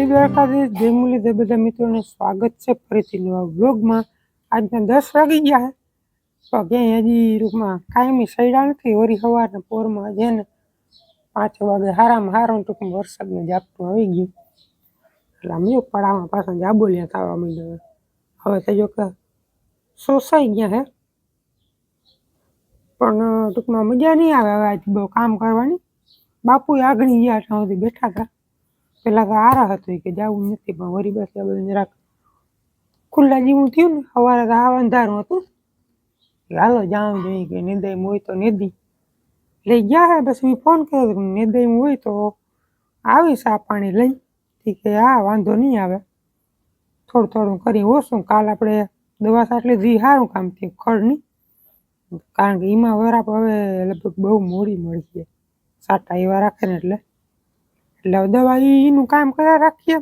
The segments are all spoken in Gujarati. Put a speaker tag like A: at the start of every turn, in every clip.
A: જય દ્વારકાધીશ જય સ્વાગત છે. ફરીથી નવા બ્લોગમાં આજના દસ વાગી ગયા તો ક્યાંય હજી રૂપમાં કાયમી સૈડા નથી. વરી સવારના પોરમાં છે ને પાંચ વાગે હારામાં હારો ટૂંકમાં વરસાદનું ઝાપટું આવી ગયું. એટલે આમ જો પડામાં પાછા જાબોલિયા થવા માંડ્યો હવે તો જો કે સોસાઈ ગયા હે. પણ ટૂંકમાં મજા નહીં આવે હવે આજ બહુ કામ કરવાની. બાપુ આગળ ગયા ત્યાં સુધી બેઠા હતા. પેલા તો આરા હતું કે જવું નથી, પણ વરી બસ બધું જરાક ખુલ્લા જેવું થયું ને, સવારે તો આ અંધારું હતું. હાલો જાઉં જોઈએ કે નિદાય હોય તો નિદી. લઈ ગયા હે બસ મેં ફોન કર્યો કે નિદાય હોય તો આવીશ આ પાણી લઈ કે હા, વાંધો નહીં આવે. થોડું થોડું કરી ઓછું, કાલ આપણે દવા સાટલી જી સારું કામ થયું ખડની કારણ કે એમાં વરાપ હવે લગભગ બહુ મોડી મળી છે. સાટા એવા રાખે ને એટલે. એટલે દવા એનું કામ કર્યા રાખીએ.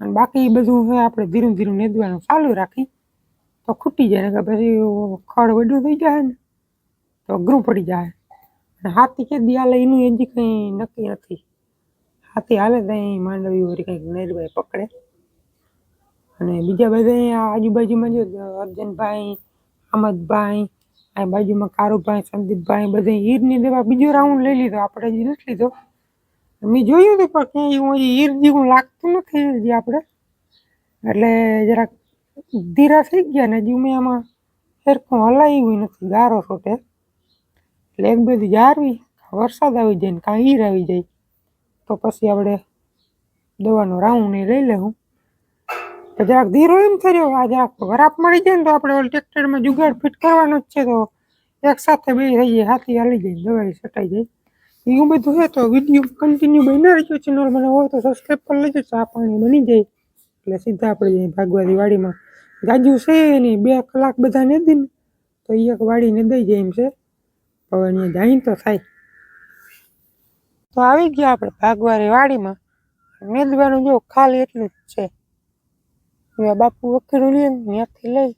A: અને બાકી બધું હવે આપણે ધીરું ધીરું નેદવાનું ચાલુ રાખી. તો ખૂટી જાય ને કે પછી ખડ વડું થઈ જાય ને, તો અઘરું પડી જાય. અને હાથી કેદી હાલે એનું હજી કંઈ નક્કી નથી. હાથી હાલે તો અહીં માંડવી વળી કંઈક નેરભાઈ પકડે. અને બીજા બધા આજુબાજુમાં જો અર્જનભાઈ અમદભાઈ આ બાજુમાં કારુભાઈ, સંદીપભાઈ, બધા હીરની દવા બીજો રાઉન્ડ લઈ લીધો. આપણે હજી નથી લીધો. મેં જોયું હતું પણ ક્યાંય હું ઈર જેવું લાગતું નથી હજી આપણે. એટલે જરાક ધીરા થઈ ગયા ને હજી મેં આમાં સરખું હલાવ્યું નથી. ગારો છોટે એટલે એક બધી જારવી. વરસાદ આવી જાય ને કાં ઈર આવી જાય. તો પછી આપણે દવાનો રાઉન્ડ એ લઈ લેવું. તો જરાક ધીરો એમ થયો. આ જરાક વરાપ મળી જાય ને તો આપણે ઓલ ટ્રેક્ટરમાં જુગાડ ફિટ કરવાનો જ છે તો એક સાથે બે થઈ જાય હાથી હાલી જાય દવાઈ સટાઈ જાય. એવું બધું છે તો વીડિયો કન્ટિન્યુ બની રહેજો ચેનલ મને હોય તો સબસ્ક્રાઈબ કરી લેજો. ચા પાણી બની જાય. એટલે સીધા આપણે જઈએ ભાગવાદી વાડીમાં. ગાજુ છે નહીં બે કલાક બધા ને ને, તો એ એક વાડીને દઈ જાય એમ છે. હવે અહીંયા જાય તો થાય. તો આવી ગયા આપણે ભાગવારી વાડીમાં. મેદવાનું જો ખાલી એટલું જ છે. હવે બાપુ વખેડું લે ત્યાંથી લઈ.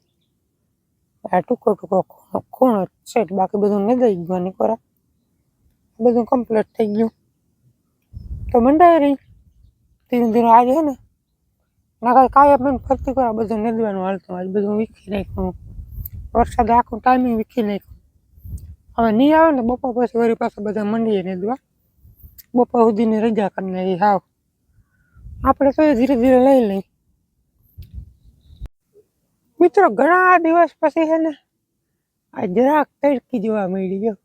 A: આ ટૂંકો ટૂંકો ખૂણો છે. બાકી બધું નદાઈ ગયું નીકોરા બધું કમ્પ્લીટ થઈ ગયું. તો મંડાઈ રહી ધીરે ધીરે આજે હે ને ના કાંઈ મને ફરતી કરા બધું નદવાનું હાલતું આજ બધું વીખી નાખ્યું. વરસાદ આખું ટાઈમિંગ વીખી નાખ્યું. હવે નહીં આવે ને, બપોર પછી વળી પાછા બધા મંડીએ નદવા બપોર સુધીની રજા કરી નાખી, હાવ. આપણે તો ધીરે ધીરે લઈ લઈ મિત્રો, ઘણા દિવસ પછી છે ને, આ જરાક તડકી જોવા મળી ગયો.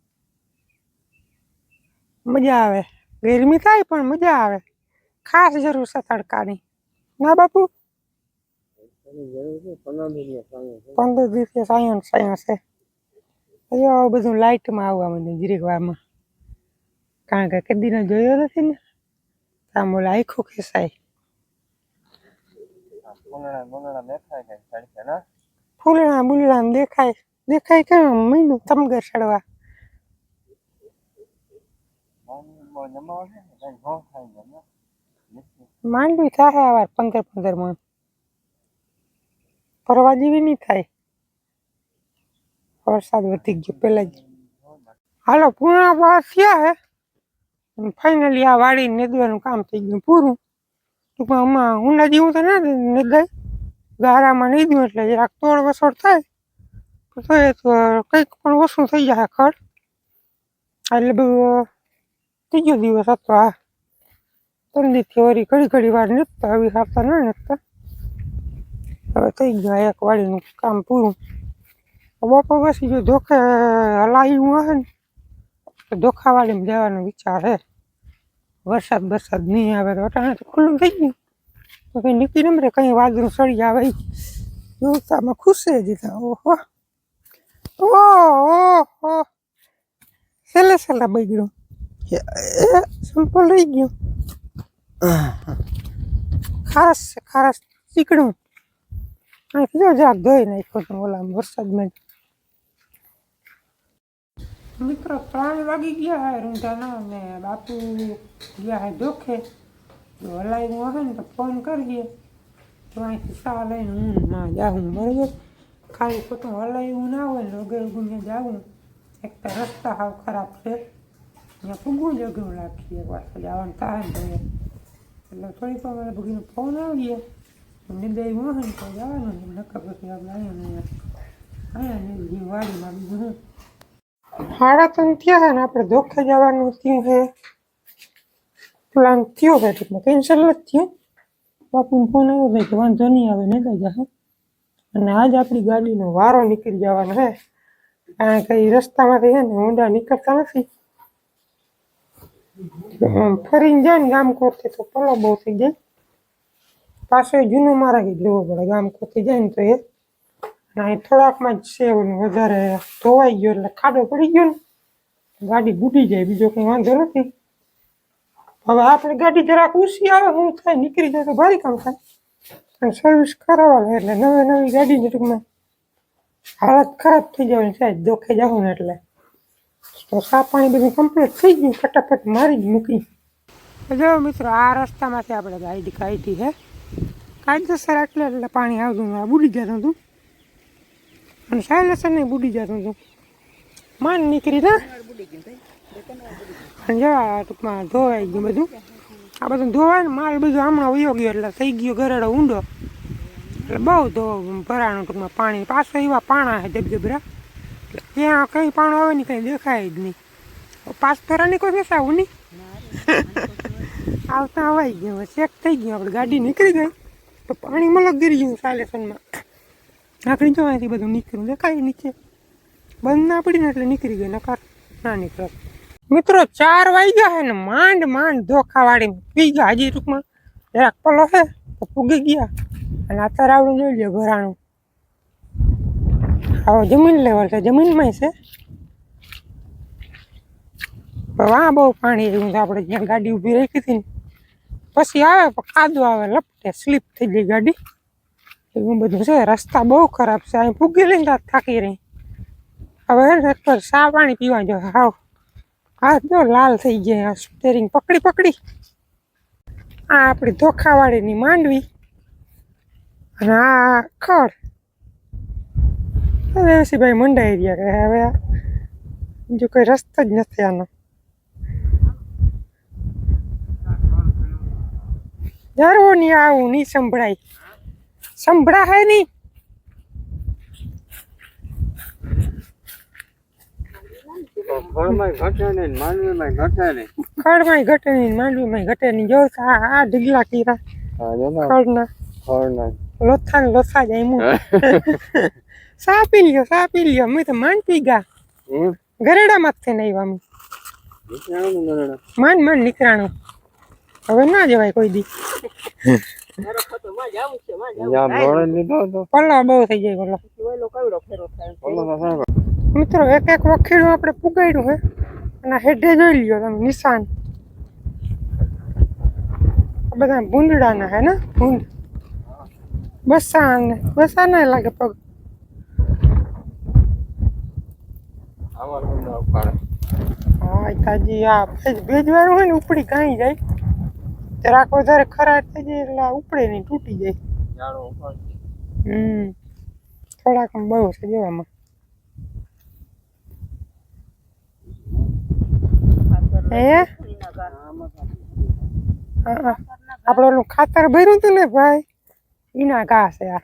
A: મજા આવે. ગરમી થાય પણ મજા આવે. ખાસ જરૂર છે તડકાની. ના બાપુ? પંદર દિવસે સાયન સાયન છે. હજુ બધું લાઇટમાં આવવા મને જીરીક વારમાં કારણ કે કદીનો જોયો નથી ને. આમ બોલે આખું ખેસાય ફૂલણા બુલણા દેખાય દેખાય. કેમ? મહિનું તમગર ચડવા. માંડવી થાય આવાર પંદર પંદર મણ. ફરવા જેવી નહીં થાય. વરસાદ વધી ગયો પેલા જ. હાલો પૂર્ણ પાસ થયા હે. ફાઇનલી આ વાડી નેદવાનું કામ થઈ ગયું પૂરું. ટૂંકમાં આમાં ઊંડા જેવું તો ના નેદાય. ગારામાં નીધું એટલે જરાક તોડ વસોડ થાય. તો તો કંઈક પણ ઓછું થઈ જાય ખડ. એટલે બધું ત્રીજો દિવસ હતો આ. તંદીથી વળી ઘડી ઘડી વાર નીકળતા આવી આવતા ન નીકળતા હવે થઈ ગયા એક વાળીનું કામ પૂરું. બપોર પછી જો ધોખે હલાયું હોય ને, તો ધોખાવાડીમાં જવાનો વિચાર છે વરસાદ વરસાદ નહીં આવે તો અટાણે તો ખુલ્લું થઈ ગયું. તો કંઈ નીકળી નમરે કંઈ વાદળું સળી આવે. જોતામાં ખુશ હતા ઓહો ઓહો. છેલ્લે છેલ્લે બગડ્યું. એ સંપલ રહી ગયું ખાસ છે ખાસ ચીકણું અહીંથી જો જરાક ધોઈ નાખ્યો તો ઓલા વરસાદમાં મિત્રો ત્રણ વાગી ગયા હોય રૂંધાના ને બાપુ ગયા હોય ધોખે જો હલાવ્યું હશે ને તો ફોન કરીએ તો અહીંથી સા લઈને હું માં જાઉં બરાબર ખાલી ખોટું હલાવ્યું ના હોય ને વગર ગુને જાવું એક તો રસ્તા હાવ ખરાબ છે ત્યાં પૂગવું જ અઘરું રાખીએ પાછું જવાનું થાય ને એટલે થોડીક વાર મારા ભગીનો ફોન આવી ગયો નિંદાઈ મોહન તો જવાનું ને નક્કા પછી આપણે અહીંયા ને અહીંયા ને જે વાડીમાં બીજું હું સાડા ત્રણ થયા છે ને આપણે ધોખે જવાનું થયું છે પ્લાન થયો છે ટૂંકમાં કેન્સલ નથી થયું બાપુનો ફોન આવ્યો ભાઈ કે વાંધો નહીં આવે નહીં લઈ જશે અને આજ આપણી ગાડીનો વારો નીકળી જવાનો છે કારણ કે ઈ રસ્તામાંથી છે ને ઊંડા નીકળતા નથી ફરીને જાય ને ગામ કોરથી તો પલો બહુ થઈ જાય. પાછો જૂનું મારા ગઈ લેવો પડે, ગામ કોરથી જાય ને તો એ. અને થોડાકમાં જ છે વધારે ધોવાઈ ગયો એટલે ખાડો પડી ગયો ને. ગાડી બુડી જાય, બીજો કંઈ વાંધો નથી. હવે આપણે ગાડી જરાક ઉસી આવે શું થાય, નીકળી જાય તો ભારી કામ થાય. અને સર્વિસ કરાવવા લે એટલે નવી નવી ગાડી ટૂંકમાં હાલત ખરાબ થઈ જવાની સાહેબ દોખે જવું ને એટલે. તો સા પાણી બધું કમ્પ્લીટ થઈ ગયું, ફટાફટ મારી જ મૂકી. જો મિત્રો, આ રસ્તામાંથી આપણે ગાઈડ કાઢી છે કાયદેસર એટલે એટલે પાણી આવતું આ બુડી જતું હતું. અને સાયલેસર નહીં બુડી જતું હતું. માન નીકળી ના. અને જો ટૂંકમાં ધોવાઈ ગયું બધું. આ બધું ધોવાય ને માલ બધું હમણાં વયો ગયો એટલે થઈ ગયો ગરડો ઊંડો. એટલે બહુ ધો ભરાણું ટૂંકમાં પાણી. પાછો એવા પાણા છે ધબધબરા ત્યાં કંઈ પાણું આવે ને કંઈ દેખાય જ નહીં. પાસ ફેરાની કોઈ બેસાવું નહીં? આવતા અવાઈ ગયો ચેક થઈ ગયો, આપણે ગાડી નીકળી ગઈ. તો પાણી મલક ગીરી ગયું સાલેસનમાં. આખરી જો અહીંથી બધું નીકળ્યું, દેખાય નીચે. બંધ ના પડી ને એટલે નીકળી ગઈ, નકાર ના નીકળે. મિત્રો, ચાર વાગ્યા હે ને માંડ માંડ ધોખાવાળી પી ગયા હજી ટૂંકમાં. જરાક પલો છે તો પૂગી ગયા. અને અત્યારે આવડું જોઈ લે ભરાણું હવે જમીન લેવલ છે. જમીનમાં છે. વાહ, બહુ પાણી આવ્યું છે. આપણે જ્યાં ગાડી ઊભી રાખી હતી ને, પછી આવે કાદો આવે, લપટે સ્લીપ થઈ ગઈ ગાડી. એવું બધું છે. રસ્તા બહુ ખરાબ છે. અહીં પૂગી લઈને થાકી રહી. હવે હે એક તો સા પાણી પીવા જો હાવ. હાથ જો લાલ થઈ ગયા. સ્ટેરિંગ પકડી પકડી. આ આપણી ધોખાવાળીની માંડવી. અને આ ખડ. હવે ભાઈ મંડાઈ રહ્યા કે હવે બીજો કોઈ રસ્તો જ નથી આનો. જરૂર નહીં આવું નહીં સંભળાય. સંભળાય નહીં.
B: ફળમાં ઘટે નહીં ને માંડવીમાં ઘટે નહીં.
A: ખડમાંય ઘટે નહીં માંડવીમાંય ઘટે નહીં. જો આ ઢીગલા કીરા.
B: હા જો ને
A: લોથા ને લોથા જાય મું સા પી લ્યો સા પી લ્યો મેં તો માન પી ગયા
B: એમ
A: ગરેડામાં થઈને આવ્યા
B: ગરડા.
A: નીકળાણું હવે ના જવાય કોઈ દી પલ્લા બહુ થઈ જાય પલ્લા મિત્રો એક એક વખેડું આપણે પુગાડ્યું હે અને હેઠે જોઈ લ્યો તમે નિશાન બધા ભૂંદડાના હે ને ભૂંડ બસા ને બસા ના લાગે પગ હા તાજી આ ભેજ ભેજવાનું હોય ને ઉપડી કાંઈ જાય જરાક વધારે ખરાબ થઈ જાય એટલે આ ઉપડે નહીં તૂટી જાય
B: જાડો
A: હમ થોડાક બહુ છે જોવામાં હા. આપણે ઓલું ખાતર ભર્યું હતું ને ભાઈ એના ઘા છે આ.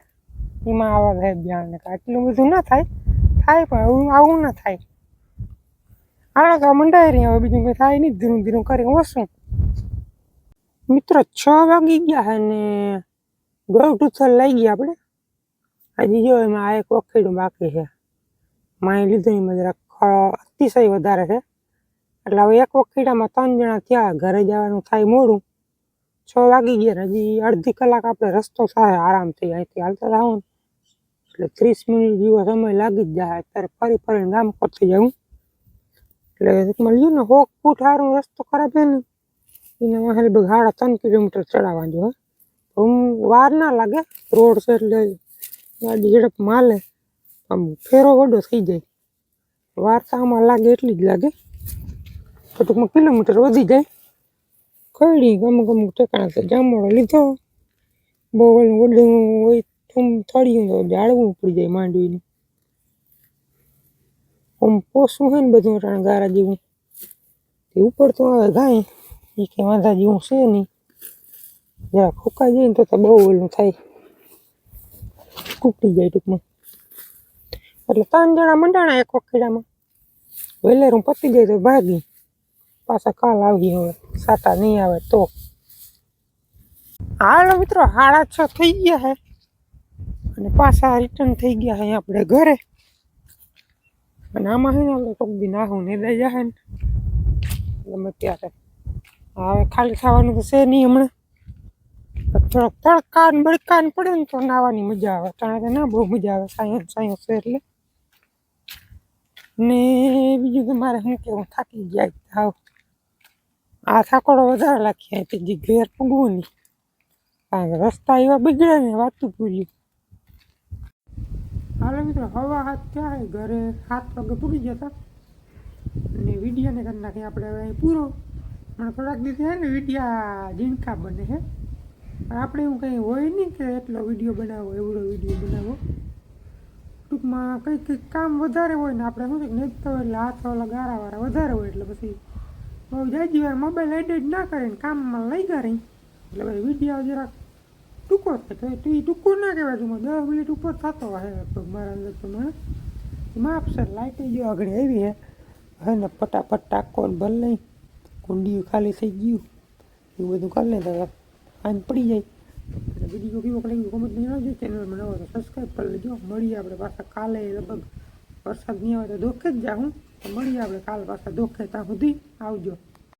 A: એમાં આવા છે બ્યાણ ને એટલું બધું ના થાય. થાય પણ આવું ના થાય. હાલો તો મંડાઈ રહી હવે બીજું કંઈ થાય નહીં. ધીરું ધીરું કરી ઓછું. મિત્રો, છ વાગી ગયા છે ને ગૌ ટુથર લઈ ગયા આપણે. હજી જો એમાં આ એક વખેડું બાકી છે. માય લીધું એમાં જરાક અતિશય વધારે છે. એટલે હવે એક વખેડામાં ત્રણ જણા થયા. ઘરે જવાનું થાય મોડું. છ વાગી ગયા હજી અડધી કલાક આપણે રસ્તો થાય આરામથી અહીંથી હાલતા જાઉં ને. એટલે ત્રીસ મિનિટ જેવો સમય લાગી જ જાય. અત્યારે ફરી ફરીને ગામ કરતી જાઉં. એટલે ટૂંકમાં લ્યો ને હોક ફૂટ સારું રસ્તો ખરાબ છે ને, એના વાહે લગભગ સાડા ત્રણ કિલોમીટર ચડાવવા જો હું. વાર ના લાગે, રોડ છે એટલે ગાડી ઝડપ માલે, આમ ફેરો વડો થઈ જાય. વાર તો આમાં લાગે એટલી જ લાગે. તો ટૂંકમાં કિલોમીટર વધી જાય. કઈડી અમુક અમુક ઠેકાણા છે જામવાળો લીધો બહુ ઓલું વડું હોય થૂમ થળિયું તો જાળવું પડી જાય માંડવીનું આમ પોસું છે ને બધું અટાણે ગારા જેવું તે ઉપર તો આવે ગાય એ કે વાંધા જેવું છે નહીં જરા ફૂંકાઈ જાય ને તો તો બહુ ઓલું થાય તૂટી જાય ટૂંકમાં એટલે ત્રણ જણા મંડાણા એક વખેડામાં વેલેરું પતી જાય તો ભાગી પાછા કાલ આવી હવે. સાતા નહીં આવે તો. હાલો મિત્રો, સાડા છ થઈ ગયા હે. અને પાછા રિટર્ન થઈ ગયા હે આપણે ઘરે. અને આમાં હે ને આપણે કોઈક દી નાહું ને દઈ જાય ને. ગમે ત્યારે હવે ખાલી ખાવાનું તો છે નહીં હમણાં. થોડોક તડકા ને બળકા ને પડે ને તો નાવાની મજા આવે. કારણ કે ના બહુ મજા આવે. સાયન્સ સાયન્સ એટલે. ને બીજું તો મારે શું કેવું થાકી ગયા હાવ. આ થાકોડો વધારે લાગી અહીંથી જે ઘેર પૂગવું નહીં. કારણ કે રસ્તા એવા બગડ્યા ને, વાતું ભૂલ્યું હાલો મિત્રો, હવા હાથ ક્યાં ઘરે હાથ વાગે પૂગી જતા અને વિડીયોને કરી નાખીએ આપણે હવે પૂરો. હમણાં થોડાક દિવસ છે ને, વિડીયા ઝીણકા બને છે પણ આપણે એવું કંઈ હોય નહીં કે એટલો વીડિયો બનાવો, એવડો વીડિયો બનાવો. ટૂંકમાં કંઈક કંઈક કામ વધારે હોય ને, આપણે શું છે હોય એટલે હાથ ઓલા ગારાવાળા વધારે હોય, એટલે પછી બહુ જાજી વાર મોબાઈલ એડિટ ના કરીને કામમાં લઈ ગયા રહી. એટલે ભાઈ વીડિયો જરાક ટૂંકો થાય તું એ ટૂંકો ના કહેવાય ટૂંકમાં દસ મિનિટ ઉપર થતો લગભગ મારા અંદર તો મને માપ છે લાઇટ જો આગળ આવી હે. હે ને ફટાફટ ટાંકો ભર લઈ. કુંડિયું ખાલી થઈ ગયું. એવું બધું કરી લેતા આમ પડી જાય. એટલે વીડિયો કેવો લાગ્યો કોમેન્ટ નહીં આવજો ચેનલ બનાવો તો સબસ્ક્રાઈબ કરી લેજો. મળીએ આપણે પાછા કાલે લગભગ વરસાદ નહીં આવે તો ધોકે જ જાઉં. મળીએ આપણે કાલ પાછા દુઃખે ત્યાં સુધી આવજો.